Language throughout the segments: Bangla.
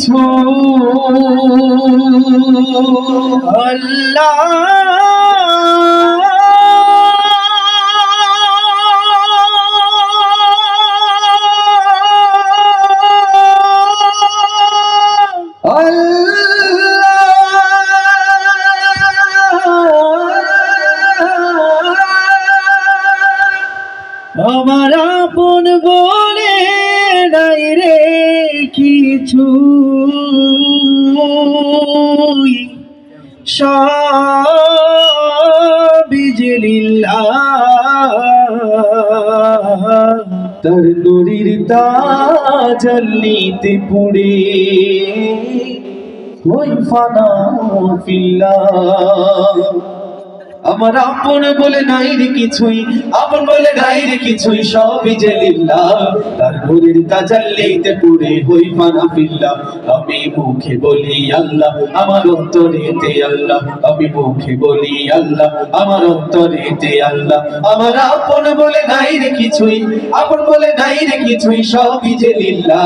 কিছু আল্লাহ। আমার আপন বলে নাই রে কিছু তার নদীর তাজল্লিতে পুড়ে ওই ফানা ফিল্লা আমার আপন বলে নাই রে কিছুই, আপন বলে নাই রে কিছুই, সবই যে লিল্লা তার নূরের তাজাল্লিতে পুড়ে হই ফানা ফিল্লা আমি মুখে বলি আল্লাহ, আমার অন্তরেতে আল্লাহ। আমি মুখে বলি আল্লাহ, আমার অন্তরেতে আল্লাহ। আমার আপন বলে নাই রে কিছুই, আপন বলে নাই রে কিছুই, সবই যে লিল্লা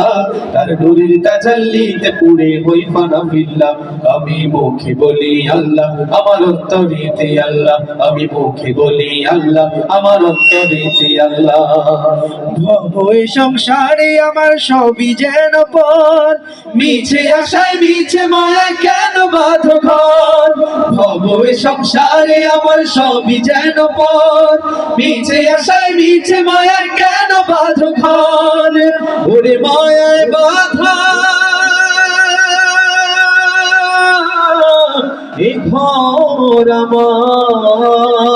তার নূরের তাজাল্লিতে পুড়ে হই ফানা ফিল্লা আমি মুখে বলি আল্লাহ, আমার অন্তরেতে আল্লাহ। আমি মুখে বলি আল্লাহ, আমার আল্লাহ। ভবই সংসারে আমার সবই যেন পর। মিছে আশায়, মিছে মায়া কেন বাধ ঘর? ভবই সংসারে আমার সবই যেন পর। মিছে আশায়, মিছে মায়া কেন বাধ ঘর? ওরে মায়ায় বাধা ঘর আমার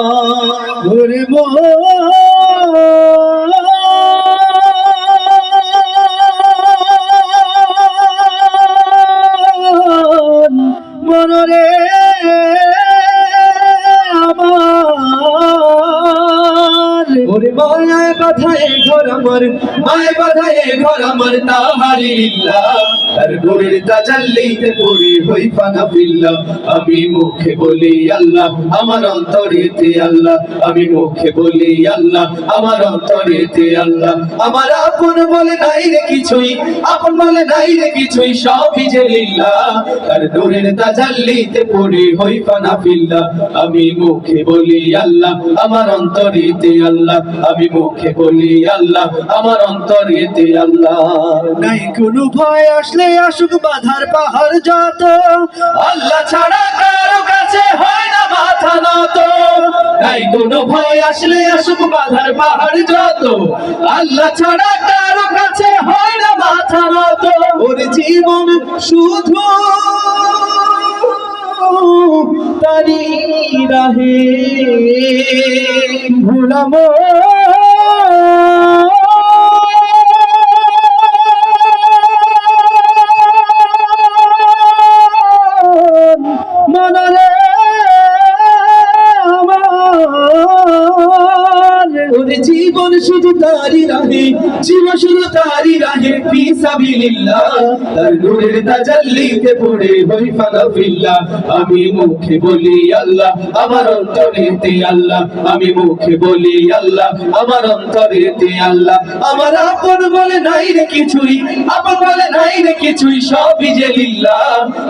মন মনরে ওরে মায়ায় বাধায় ঘর আমার। মায় বাধায় ঘর আমার, তাহারি ইল্লা। তার নূরের তাজাল্লিতে পড়ে হই ফানা ফিল্লা। আমি মুখে বলি আল্লাহ, আমার অন্তরেতে আল্লাহ। আমি মুখে বলি আল্লাহ, আমার অন্তরেতে আল্লাহ। আমার আপন বলে নাই রে কিছুই, আপন বলে নাই রে কিছুই, সবই যে লিল্লা তার নূরের তাজাল্লিতে পড়ে হই ফানা ফিল্লা। আমি মুখে বলি আল্লাহ, আমার অন্তরেতে আল্লাহ। আমি মুখে বলি আল্লাহ আমার অন্তরেতে আল্লাহ। নাই কোনো ভয় আসলে আসুক বাধার পাহাড় যত আল্লাহ ছাড়া কারও কাছে হয় না মাথা নত। নাই কোনো ভয় আসলে আসুক বাধার পাহাড় যত আল্লাহ ছাড়া কারও কাছে হয় না মাথা নত। ওর জীবন শুধু তারি রাহে। ভুলামো আমার জীবন শুধু তারি রাহে, জীবন শুধু তারি রাহে, ফি সাবিলিল্লাহ। তার নূরের তাজাল্লিতে পড়ে হই ফিল্লা আমি মুখে বলি আল্লাহ, আমার অন্তরেতে আল্লাহ। আমি মুখে বলি আল্লাহ, আমার অন্তরেতে আল্লাহ। আমার আপন বলে নাই রে কিছুই, আপন বলে নাই রে কিছুই, সবই যে লিল্লাহ।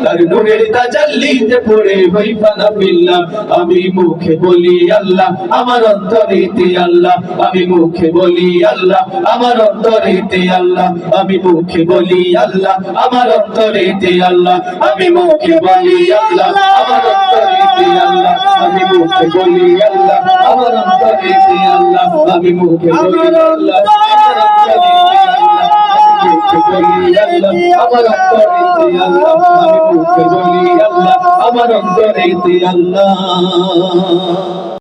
তার নূরের তাজাল্লিতে পড়ে হই ফানা ফিল্লা আমি মুখে বলি আল্লাহ, আমার অন্তরেতে আল্লাহ। আমি মুখে বলি আল্লাহ আমার অন্তরেতে আল্লাহ। আমি মুখে বলি আল্লাহ আমার অন্তরেতে আল্লাহ। আমি মুখে বলি আল্লাহ আমার অন্তরেতে আল্লাহ। আমি মুখে বলি আল্লাহ আমার অন্তরেতে আল্লাহ। আমি মুখে বলি আল্লাহ আমার অন্তরেতে আল্লাহ। আমি মুখে বলি আল্লাহ আমার অন্তরেতে আল্লাহ।